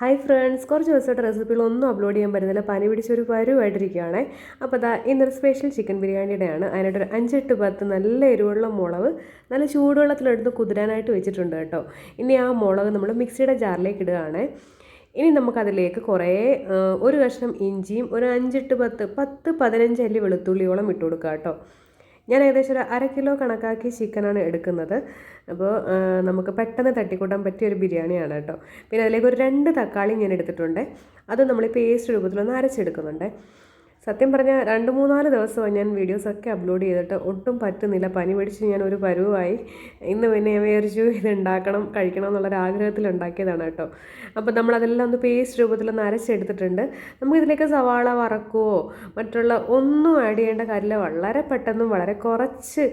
Hi friends കുറച്ച് ദിവസമായിട്ട് റെസിപ്പികളൊന്നും upload ചെയ്യാൻ പറ്റുന്നില്ല. പനി പിടിച്ചൊരു പരുവായിട്ടിരിക്കുകയാണ്. അപ്പോൾ അതാ ഇന്നൊരു സ്പെഷ്യൽ ചിക്കൻ ബിരിയാണിയുടെയാണ്. അതിനായിട്ടൊരു അഞ്ചെട്ട് പത്ത് നല്ല എരിവുള്ള മുളക് നല്ല ചൂടുവെള്ളത്തിലെടുത്ത് കുതിരാനായിട്ട് വെച്ചിട്ടുണ്ട് കേട്ടോ. ഇനി ആ മുളക് നമ്മൾ മിക്സിയുടെ ജാറിലേക്ക് ഇടുകയാണ്. ഇനി നമുക്കതിലേക്ക് കുറേ ഒരു കഷ്ണം ഇഞ്ചിയും ഒരു അഞ്ചെട്ട് പത്ത് പത്ത് പതിനഞ്ച് അല്ലി വെളുത്തുള്ളിയോളം ഇട്ട് കൊടുക്കുക കേട്ടോ. ഞാൻ ഏകദേശം ഒരു അര കിലോ കണക്കാക്കി ചിക്കനാണ് എടുക്കുന്നത്. അപ്പോൾ നമുക്ക് പെട്ടെന്ന് തട്ടിക്കൂട്ടാൻ പറ്റിയ ഒരു ബിരിയാണിയാണ് കേട്ടോ. പിന്നെ അതിലേക്ക് ഒരു രണ്ട് തക്കാളി ഞാൻ എടുത്തിട്ടുണ്ട്. അത് നമ്മൾ പേസ്റ്റ് രൂപത്തിലൊന്ന് അരച്ചെടുക്കുന്നുണ്ട്. സത്യം പറഞ്ഞാൽ രണ്ട് മൂന്നാൽ ദിവസമായി ഞാൻ വീഡിയോസൊക്കെ അപ്ലോഡ് ചെയ്തിട്ട് ഒട്ടും പറ്റുന്നില്ല. പനി പിടിച്ച് ഞാൻ ഒരു പരുവായി. ഇന്ന് പിന്നെ വിചാരിച്ചു ഇത് ഉണ്ടാക്കണം കഴിക്കണം എന്നുള്ളൊരു ആഗ്രഹത്തിൽ ഉണ്ടാക്കിയതാണ് കേട്ടോ. അപ്പോൾ നമ്മളതെല്ലാം ഒന്ന് പേസ്റ്റ് രൂപത്തിലൊന്ന് അരച്ചെടുത്തിട്ടുണ്ട്. നമുക്കിതിലേക്ക് സവാള വറക്കുവോ മറ്റുള്ള ഒന്നും ആഡ് ചെയ്യേണ്ട കാര്യമില്ല. വളരെ പെട്ടെന്നും വളരെ കുറച്ച്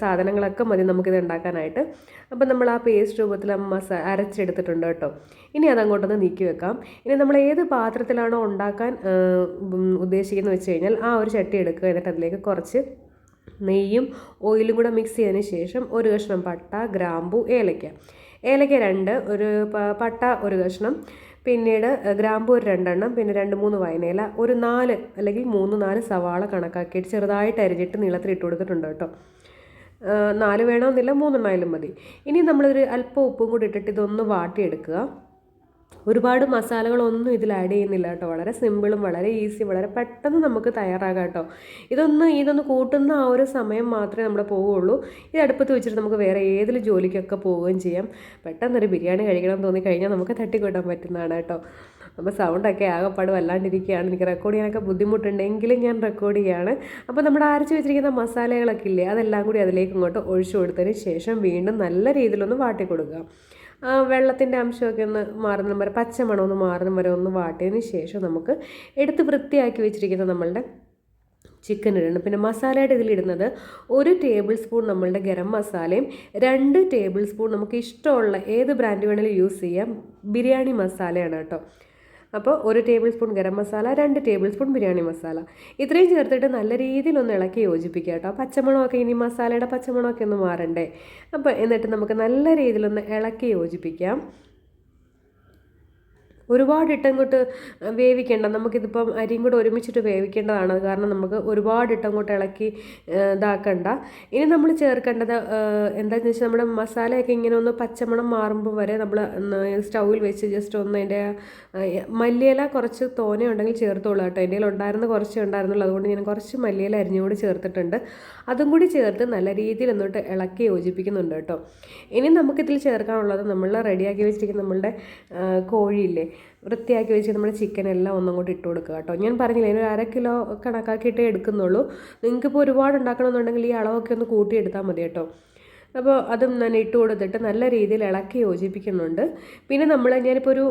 സാധനങ്ങളൊക്കെ മതി നമുക്കിത് ഉണ്ടാക്കാനായിട്ട്. അപ്പോൾ നമ്മൾ ആ പേസ്റ്റ് രൂപത്തിൽ മസ അരച്ചെടുത്തിട്ടുണ്ട് കേട്ടോ. ഇനി അതങ്ങോട്ടൊന്ന് നീക്കി വെക്കാം. ഇനി നമ്മൾ ഏത് പാത്രത്തിലാണോ ഉണ്ടാക്കാൻ ഉദ്ദേശിക്കുന്നത് വെച്ച് കഴിഞ്ഞാൽ ആ ഒരു ചട്ടി എടുക്കുക എന്നിട്ട് അതിലേക്ക് കുറച്ച് നെയ്യും ഓയിലും കൂടെ മിക്സ് ചെയ്തതിന് ശേഷം ഒരു കഷ്ണം പട്ട ഗ്രാമ്പു ഏലയ്ക്ക ഏലയ്ക്ക രണ്ട് ഒരു പട്ട ഒരു കഷ്ണം പിന്നീട് ഗ്രാമ്പു ഒരു രണ്ടെണ്ണം പിന്നെ രണ്ട് മൂന്ന് വയനയില ഒരു നാല് അല്ലെങ്കിൽ മൂന്ന് നാല് സവാള കണക്കാക്കിയിട്ട് ചെറുതായിട്ട് അരിഞ്ഞിട്ട് നീളത്തിൽ ഇട്ട് കൊടുത്തിട്ടുണ്ട് കേട്ടോ. നാല് വേണമെന്നില്ല മൂന്നെണ്ണമായാലും മതി. ഇനി നമ്മളൊരു അല്പം ഉപ്പും കൂടി ഇട്ടിട്ട് ഇതൊന്ന് വാട്ടിയെടുക്കുക. ഒരുപാട് മസാലകളൊന്നും ഇതിൽ ആഡ് ചെയ്യുന്നില്ല കേട്ടോ. വളരെ സിമ്പിളും വളരെ ഈസി വളരെ പെട്ടെന്ന് നമുക്ക് തയ്യാറാകാം കേട്ടോ. ഇതൊന്ന് ഇതൊന്ന് കൂട്ടുന്ന ആ ഒരു സമയം മാത്രമേ നമ്മൾ പോവുള്ളൂ ഇത് അടുപ്പത്ത് വെച്ചിട്ട് നമുക്ക് വേറെ ഏതിൽ ജോലിക്കൊക്കെ പോവുകയും ചെയ്യാം. പെട്ടെന്നൊരു ബിരിയാണി കഴിക്കണം എന്ന് തോന്നി കഴിഞ്ഞാൽ നമുക്ക് തട്ടിക്കൂട്ടാൻ പറ്റുന്നതാണ് കേട്ടോ. അപ്പോൾ സൗണ്ടൊക്കെ ആകെപ്പാട് വല്ലാണ്ടിരിക്കുകയാണ്. എനിക്ക് റെക്കോർഡ് ചെയ്യാനൊക്കെ ബുദ്ധിമുട്ടുണ്ടെങ്കിലും ഞാൻ റെക്കോർഡ് ചെയ്യുകയാണ് അപ്പോൾ നമ്മുടെ അരച്ച് വെച്ചിരിക്കുന്ന മസാലകളൊക്കെ ഇല്ലേ അതെല്ലാം കൂടി അതിലേക്ക് ഇങ്ങോട്ട് ഒഴിച്ചു കൊടുത്തതിന് ശേഷം വീണ്ടും നല്ല രീതിയിലൊന്ന് വാട്ടി കൊടുക്കുക വെള്ളത്തിന്റെ അംശമൊക്കെ ഒന്ന് മാറുന്ന വരെ പച്ചമണം ഒന്ന് മാറുന്ന വരെ ഒന്ന് വാട്ടിയതിന് ശേഷം നമുക്ക് എടുത്ത് വൃത്തിയാക്കി വെച്ചിരിക്കുന്ന നമ്മളുടെ ചിക്കൻ ഇടണം. പിന്നെ മസാലയുടെ ഇതിലിടുന്നത് ഒരു ടേബിൾ സ്പൂൺ നമ്മളുടെ ഗരം മസാലയും രണ്ട് ടേബിൾ സ്പൂൺ നമുക്ക് ഇഷ്ടമുള്ള ഏത് ബ്രാൻഡ് വേണമെങ്കിലും യൂസ് ചെയ്യാം. ബിരിയാണി മസാലയാണ് കേട്ടോ. അപ്പോൾ ഒരു ടേബിൾ സ്പൂൺ ഗരം മസാല രണ്ട് ടേബിൾ സ്പൂൺ ബിരിയാണി മസാല. ഇത്രയും ചേർത്തിട്ട് നല്ല രീതിയിൽ ഒന്ന് ഇളക്കി യോജിപ്പിക്കുക കേട്ടോ. പച്ചമണമൊക്കെ ഇനി മസാലയുടെ പച്ചമുളകൊക്കെ ഒന്ന് മാറണ്ടേ. അപ്പോൾ എന്നിട്ട് നമുക്ക് നല്ല രീതിയിലൊന്ന് ഇളക്കി യോജിപ്പിക്കാം. ഒരുപാട് ഇട്ടങ്ങോട്ട് വേവിക്കേണ്ട നമുക്കിതിപ്പം അരിയും കൂടെ ഒരുമിച്ചിട്ട് വേവിക്കേണ്ടതാണ്. കാരണം നമുക്ക് ഒരുപാട് ഇട്ടങ്ങോട്ട് ഇളക്കി ഇതാക്കണ്ട. ഇനി നമ്മൾ ചേർക്കേണ്ടത് എന്താണെന്ന് വെച്ചാൽ നമ്മുടെ മസാലയൊക്കെ ഇങ്ങനെ ഒന്ന് പച്ചമണം മാറുമ്പോൾ വരെ നമ്മൾ സ്റ്റൗവിൽ വെച്ച് ജസ്റ്റ് ഒന്ന് അതിന്റെ മല്ലിയില കുറച്ച് തോനെ ഉണ്ടെങ്കിൽ ചേർത്തോളൂ കേട്ടോ. എന്റെ ഉണ്ടായിരുന്ന കുറച്ച് ഉണ്ടായിരുന്നുള്ളൂ. അതുകൊണ്ട് ഞാൻ കുറച്ച് മല്ലിയില അരിഞ്ഞുകൂടി ചേർത്തിട്ടുണ്ട്. അതും കൂടി ചേർത്ത് നല്ല രീതിയിൽ എന്നിട്ട് ഇളക്കി യോജിപ്പിക്കുന്നുണ്ട് കേട്ടോ. ഇനി നമുക്കിതിൽ ചേർക്കാനുള്ളത് നമ്മൾ റെഡിയാക്കി വെച്ചിരിക്കുന്ന നമ്മളുടെ കോഴിയില്ലേ വൃത്തിയാക്കി വെച്ച് നമ്മൾ ചിക്കൻ എല്ലാം ഒന്നും കൂടി ഇട്ട് കൊടുക്കുക കേട്ടോ. ഞാൻ പറഞ്ഞില്ലേ ഒരു അര കിലോ കണക്കാക്കിയിട്ടേ എടുക്കുന്നുള്ളൂ. നിങ്ങൾക്കിപ്പോൾ ഒരുപാട് ഉണ്ടാക്കണമെന്നുണ്ടെങ്കിൽ ഈ അളവൊക്കെ ഒന്ന് കൂട്ടിയെടുത്താൽ മതി കേട്ടോ. അപ്പോൾ അതും ഞാൻ ഇട്ട് കൊടുത്തിട്ട് നല്ല രീതിയിൽ ഇളക്കി യോജിപ്പിക്കുന്നുണ്ട്. പിന്നെ നമ്മൾ ഞാനിപ്പോൾ ഒരു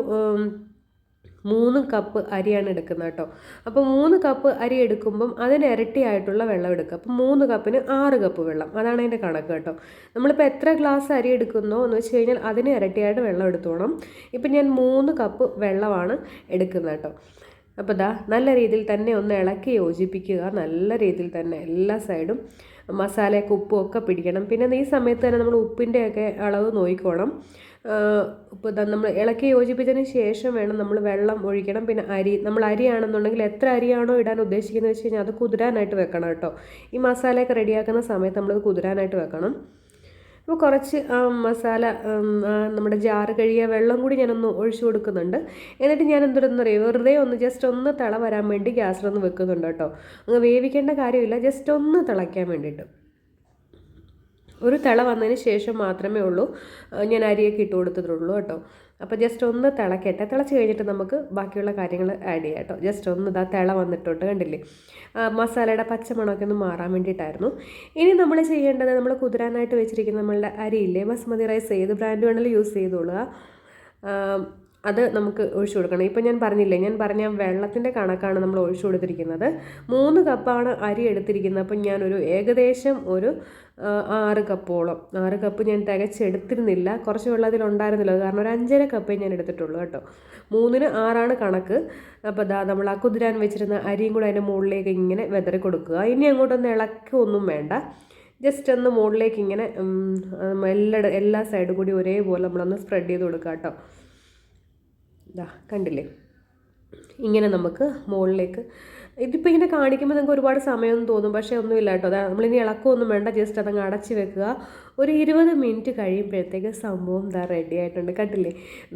മൂന്ന് കപ്പ് അരിയാണ് എടുക്കുന്നത് കേട്ടോ. അപ്പോൾ മൂന്ന് കപ്പ് അരി എടുക്കുമ്പം അതിന് ഇരട്ടിയായിട്ടുള്ള വെള്ളം എടുക്കുക. അപ്പോൾ മൂന്ന് കപ്പിന് ആറ് കപ്പ് വെള്ളം. അതാണ് അതിന്റെ കണക്ക് കേട്ടോ. നമ്മളിപ്പോൾ എത്ര ഗ്ലാസ് അരി എടുക്കുന്നോ എന്ന് വെച്ച് കഴിഞ്ഞാൽ അതിന് ഇരട്ടിയായിട്ട് വെള്ളം എടുത്തോണം. ഇപ്പം ഞാൻ മൂന്ന് കപ്പ് വെള്ളമാണ് എടുക്കുന്നത് കേട്ടോ. അപ്പോൾ ദാ നല്ല രീതിയിൽ തന്നെ ഒന്ന് ഇളക്കി യോജിപ്പിക്കുക. നല്ല രീതിയിൽ തന്നെ എല്ലാ സൈഡും മസാലയൊക്കെ ഉപ്പും ഒക്കെ പിടിക്കണം. പിന്നെ ഈ സമയത്ത് തന്നെ നമ്മൾ ഉപ്പിന്റെയൊക്കെ അളവ് നോക്കിക്കോണം. ഇപ്പോൾ നമ്മൾ ഇളക്കി യോജിപ്പിച്ചതിന് ശേഷം വേണം നമ്മൾ വെള്ളം ഒഴിക്കണം. പിന്നെ അരി നമ്മൾ അരിയാണെന്നുണ്ടെങ്കിൽ എത്ര അരിയാണോ ഇടാൻ ഉദ്ദേശിക്കുന്നത് വെച്ച് കഴിഞ്ഞാൽ അത് കുതിരാനായിട്ട് വെക്കണം കേട്ടോ. ഈ മസാലയൊക്കെ റെഡിയാക്കുന്ന സമയത്ത് നമ്മളത് കുതിരാനായിട്ട് വെക്കണം. അപ്പോൾ കുറച്ച് മസാല നമ്മുടെ ജാറ് കഴുകിയ വെള്ളം കൂടി ഞാനൊന്ന് ഒഴിച്ചു കൊടുക്കുന്നുണ്ട്. എന്നിട്ട് ഞാൻ എന്തിടുന്ന അറിയോ വെറുതെ ഒന്ന് ജസ്റ്റ് ഒന്ന് തിള വരാൻ വേണ്ടി ഗ്യാസിലൊന്ന് വെക്കുന്നുണ്ട് കേട്ടോ. അങ്ങ് വേവിക്കേണ്ട കാര്യമില്ല ജസ്റ്റ് ഒന്ന് തിളയ്ക്കാൻ വേണ്ടിയിട്ട്. ഒരു തിള വന്നതിന് ശേഷം മാത്രമേ ഉള്ളൂ. ഞാൻ അരിയൊക്കെ ഇട്ട് കൊടുത്തിട്ടുള്ളൂ കേട്ടോ. അപ്പോൾ ജസ്റ്റ് ഒന്ന് തിളക്കട്ടെ. തിളച്ച് കഴിഞ്ഞിട്ട് നമുക്ക് ബാക്കിയുള്ള കാര്യങ്ങൾ ആഡ് ചെയ്യാം കേട്ടോ. ജസ്റ്റ് ഒന്ന് ഇതാ തിള വന്നിട്ടുണ്ട് കണ്ടില്ലേ? മസാലയുടെ പച്ചമണമൊക്കെ ഒന്ന് മാറാൻ വേണ്ടിയിട്ടായിരുന്നു. ഇനി നമ്മൾ ചെയ്യേണ്ടത് നമ്മൾ കുതിരാനായിട്ട് വെച്ചിരിക്കുന്ന നമ്മളുടെ അരിയില്ലേ ബസ്മതി റൈസ് ഏത് ബ്രാൻഡ് വേണമെങ്കിലും യൂസ് ചെയ്തോളുക. അത് നമുക്ക് ഒഴിച്ചു കൊടുക്കണം. ഇപ്പം ഞാൻ പറഞ്ഞില്ലേ ഞാൻ പറഞ്ഞ വെള്ളത്തിന്റെ കണക്കാണ് നമ്മൾ ഒഴിച്ചു കൊടുത്തിരിക്കുന്നത്. മൂന്ന് കപ്പാണ് അരി എടുത്തിരിക്കുന്നത്. അപ്പം ഞാനൊരു ഏകദേശം ഒരു ആറ് കപ്പോളം. ആറ് കപ്പ് ഞാൻ തികച്ചെടുത്തിരുന്നില്ല. കുറച്ച് വെള്ളത്തിൽ അതിലുണ്ടായിരുന്നില്ല കാരണം ഒരു അഞ്ചര കപ്പേ ഞാൻ എടുത്തിട്ടുള്ളൂ കേട്ടോ. മൂന്നിന് ആറാണ് കണക്ക്. അപ്പോൾ ദാ നമ്മൾ ആ കുതിരാൻ വെച്ചിരുന്ന അരിയും കൂടെ അതിന്റെ മുകളിലേക്ക് ഇങ്ങനെ വെതറി കൊടുക്കുക. ഇനി അങ്ങോട്ടൊന്ന് ഇളക്കൊന്നും വേണ്ട. ജസ്റ്റ് ഒന്ന് മുകളിലേക്ക് ഇങ്ങനെ എല്ലാ എല്ലാ സൈഡും കൂടി ഒരേപോലെ നമ്മളൊന്ന് സ്പ്രെഡ് ചെയ്ത് കൊടുക്കുക കേട്ടോ. ഇതാ കണ്ടില്ലേ? ഇങ്ങനെ നമുക്ക് മുകളിലേക്ക് ഇതിപ്പോൾ ഇങ്ങനെ കാണിക്കുമ്പോൾ നിങ്ങൾക്ക് ഒരുപാട് സമയമൊന്നും തോന്നും പക്ഷേ ഒന്നുമില്ല കേട്ടോ. അതാ നമ്മളിനി ഇളക്കമൊന്നും വേണ്ട ജസ്റ്റ് അതങ്ങ് അടച്ച് വെക്കുക. ഒരു ഇരുപത് മിനിറ്റ് കഴിയുമ്പോഴത്തേക്ക് സംഭവം ഇതാ റെഡി ആയിട്ടുണ്ട്. കണ്ടില്ലേ?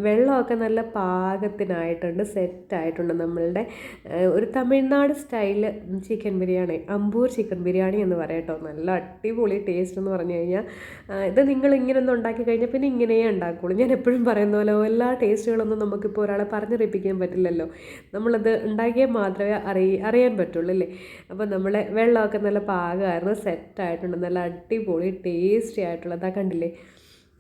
വെള്ളമൊക്കെ നല്ല പാകത്തിനായിട്ടുണ്ട് സെറ്റായിട്ടുണ്ട് നമ്മളുടെ ഒരു Tamil Nadu style chicken biryani Ambur chicken biryani എന്ന് പറയട്ടോ നല്ല അടിപൊളി ടേസ്റ്റ് എന്ന് പറഞ്ഞു കഴിഞ്ഞാൽ ഇത് നിങ്ങൾ ഇങ്ങനെ ഒന്ന് ഉണ്ടാക്കി കഴിഞ്ഞാൽ പിന്നെ ഇങ്ങനെയേ ഉണ്ടാക്കുള്ളൂ. ഞാൻ എപ്പോഴും പറയുന്ന പോലെ എല്ലാ ടേസ്റ്റുകളൊന്നും നമുക്കിപ്പോൾ ഒരാളെ പറഞ്ഞറിയിപ്പിക്കാൻ പറ്റില്ലല്ലോ. നമ്മളത് ഉണ്ടാക്കിയാൽ മാത്രമേ അറിയ അറിയാൻ പറ്റുള്ളൂ അല്ലേ? അപ്പോൾ നമ്മളെ വെള്ളമൊക്കെ നല്ല പാകമായിരുന്നു സെറ്റായിട്ടുണ്ട് നല്ല അടിപൊളി ടേസ്റ്റി ആയിട്ടുള്ളത്. ആ കണ്ടില്ലേ?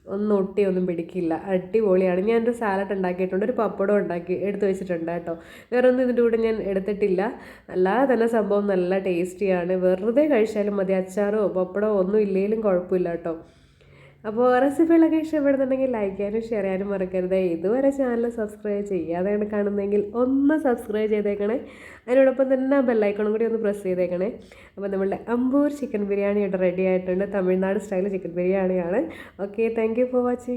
ഒന്നും ഒട്ടി ഒന്നും പിടിക്കില്ല. അടിപൊളിയാണ്. ഞാൻ ഒരു സാലഡ് ഉണ്ടാക്കിയിട്ടുണ്ട്. ഒരു പപ്പടം ഉണ്ടാക്കി എടുത്ത് വെച്ചിട്ടുണ്ട് കേട്ടോ. വേറെ ഒന്നും ഇതിന്റെ കൂടെ ഞാൻ എടുത്തിട്ടില്ല. അല്ലാതെ തന്നെ സംഭവം നല്ല ടേസ്റ്റിയാണ് വെറുതെ കഴിച്ചാലും മതി. അച്ചാറോ പപ്പടമോ ഒന്നും ഇല്ലെങ്കിലും കുഴപ്പമില്ല കേട്ടോ. അപ്പോൾ റെസിപ്പികളൊക്കെ ഇഷ്ടപ്പെടുന്നുണ്ടെങ്കിൽ ലൈക്ക് ചെയ്യാനും ഷെയർ ചെയ്യാനും മറക്കരുത്. ഇതുവരെ ചാനൽ സബ്സ്ക്രൈബ് ചെയ്യാതെയാണ് കാണുന്നതെങ്കിൽ ഒന്ന് സബ്സ്ക്രൈബ് ചെയ്തേക്കണേ. അതിനോടൊപ്പം തന്നെ ബെല്ലൈക്കണും കൂടി ഒന്ന് പ്രസ് ചെയ്തേക്കണേ. അപ്പോൾ നമ്മളുടെ അമ്പൂർ ചിക്കൻ ബിരിയാണി ഇവിടെ റെഡി ആയിട്ടുണ്ട്. തമിഴ്നാട് സ്റ്റൈൽ ചിക്കൻ ബിരിയാണിയാണ്. Okay thank for watching